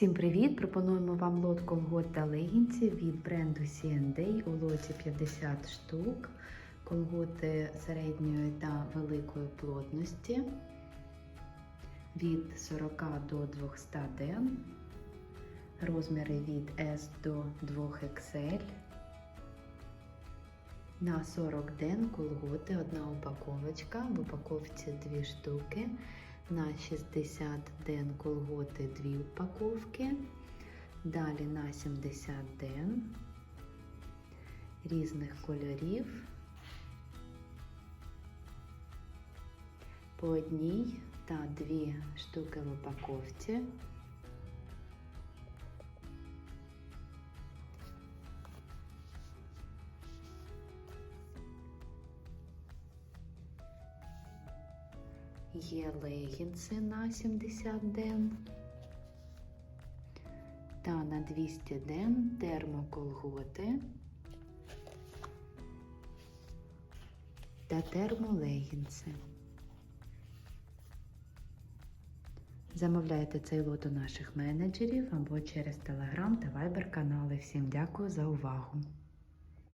Всім привіт! Пропонуємо вам лот колгот та легінців від бренду C&A у лоті 50 штук. Колготи середньої та великої плотності від 40 до 200 ден. Розміри від S до 2XL. На 40 ден колготи одна упаковочка. В упаковці 2 штуки. На 60 ден колготи 2 упаковки. Далі на 70 ден різних кольорів. По одній та дві штуки в упаковці. Є легінси на 70 ден та на 200 ден термоколготи та термолегінси. Замовляйте цей лот у наших менеджерів або через Telegram та Viber канали. Всім дякую за увагу!